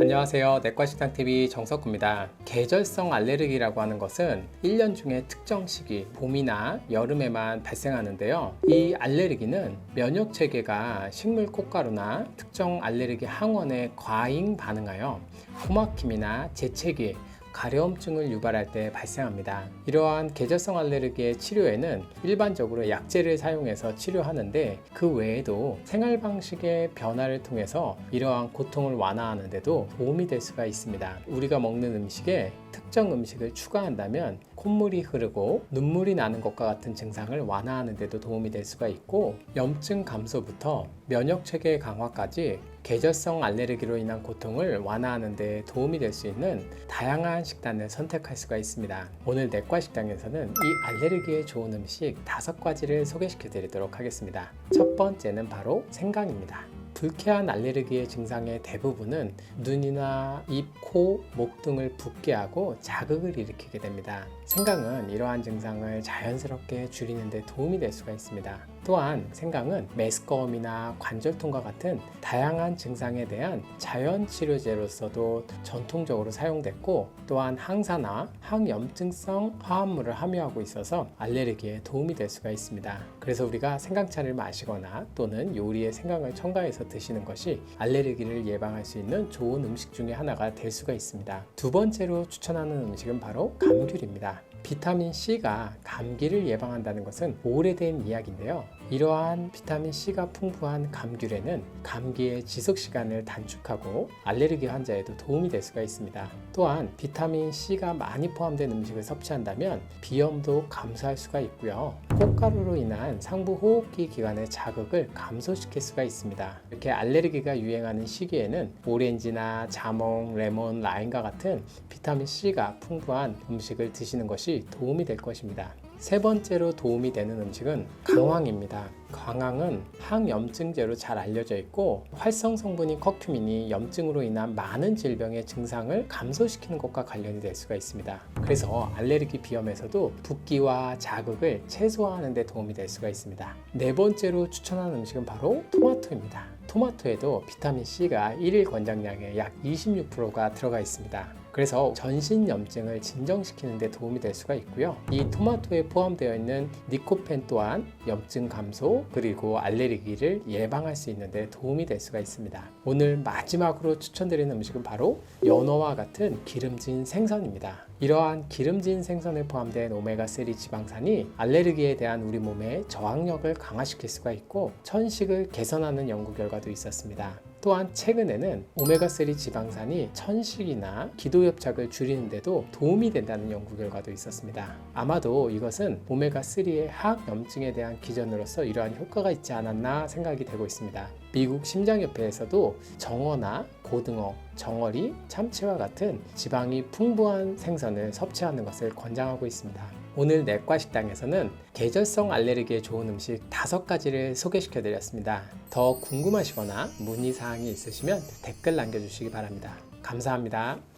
안녕하세요. 내과식당TV 정석구입니다. 계절성 알레르기라고 하는 것은 1년 중에 특정 시기, 봄이나 여름에만 발생하는데요. 이 알레르기는 면역 체계가 식물 꽃가루나 특정 알레르기 항원에 과잉 반응하여 코막힘이나 재채기, 가려움증을 유발할 때 발생합니다. 이러한 계절성 알레르기의 치료에는 일반적으로 약제를 사용해서 치료하는데 그 외에도 생활 방식의 변화를 통해서 이러한 고통을 완화하는데도 도움이 될 수가 있습니다. 우리가 먹는 음식에 특정 음식을 추가한다면 콧물이 흐르고 눈물이 나는 것과 같은 증상을 완화하는 데도 도움이 될 수가 있고 염증 감소부터 면역 체계 강화까지 계절성 알레르기로 인한 고통을 완화하는 데 도움이 될 수 있는 다양한 식단을 선택할 수가 있습니다. 오늘 내과 식당에서는 이 알레르기에 좋은 음식 다섯 가지를 소개시켜 드리도록 하겠습니다. 첫 번째는 바로 생강입니다. 불쾌한 알레르기의 증상의 대부분은 눈이나 입, 코, 목 등을 붓게 하고 자극을 일으키게 됩니다. 생강은 이러한 증상을 자연스럽게 줄이는 데 도움이 될 수가 있습니다. 또한 생강은 메스꺼움이나 관절통과 같은 다양한 증상에 대한 자연 치료제로서도 전통적으로 사용됐고 또한 항산화, 항염증성 화합물을 함유하고 있어서 알레르기에 도움이 될 수가 있습니다. 그래서 우리가 생강차를 마시거나 또는 요리에 생강을 첨가해서 드시는 것이 알레르기를 예방할 수 있는 좋은 음식 중에 하나가 될 수가 있습니다. 두 번째로 추천하는 음식은 바로 감귤입니다. 비타민 C가 감기를 예방한다는 것은 오래된 이야기인데요. 이러한 비타민 C가 풍부한 감귤에는 감기의 지속 시간을 단축하고 알레르기 환자에도 도움이 될 수가 있습니다. 또한 비타민 C가 많이 포함된 음식을 섭취한다면 비염도 감소할 수가 있고요. 꽃가루로 인한 상부 호흡기 기관의 자극을 감소시킬 수가 있습니다. 이렇게 알레르기가 유행하는 시기에는 오렌지나 자몽, 레몬, 라임과 같은 비타민 C가 풍부한 음식을 드시는 것이 도움이 될 것입니다. 세 번째로 도움이 되는 음식은 강황입니다. 강황은 항염증제로 잘 알려져 있고 활성 성분인 커큐민이 염증으로 인한 많은 질병의 증상을 감소시키는 것과 관련이 될 수가 있습니다. 그래서 알레르기 비염에서도 붓기와 자극을 최소화 하는 데 도움이 될 수가 있습니다. 네 번째로 추천하는 음식은 바로 토마토입니다. 토마토에도 비타민 C가 1일 권장량의 약 26%가 들어가 있습니다. 그래서 전신 염증을 진정시키는 데 도움이 될 수가 있고요. 이 토마토에 포함되어 있는 니코펜 또한 염증 감소 그리고 알레르기를 예방할 수 있는 데 도움이 될 수가 있습니다. 오늘 마지막으로 추천드리는 음식은 바로 연어와 같은 기름진 생선입니다. 이러한 기름진 생선에 포함된 오메가3 지방산이 알레르기에 대한 우리 몸의 저항력을 강화시킬 수가 있고 천식을 개선하는 연구 결과도 있었습니다. 또한 최근에는 오메가3 지방산이 천식이나 기도협착을 줄이는데도 도움이 된다는 연구 결과도 있었습니다. 아마도 이것은 오메가3의 항염증에 대한 기전으로서 이러한 효과가 있지 않았나 생각이 되고 있습니다. 미국 심장협회에서도 정어나 고등어, 정어리, 참치와 같은 지방이 풍부한 생선을 섭취하는 것을 권장하고 있습니다. 오늘 내과 식당에서는 계절성 알레르기에 좋은 음식 다섯 가지를 소개시켜 드렸습니다. 더 궁금하시거나 문의 사항이 있으시면 댓글 남겨주시기 바랍니다. 감사합니다.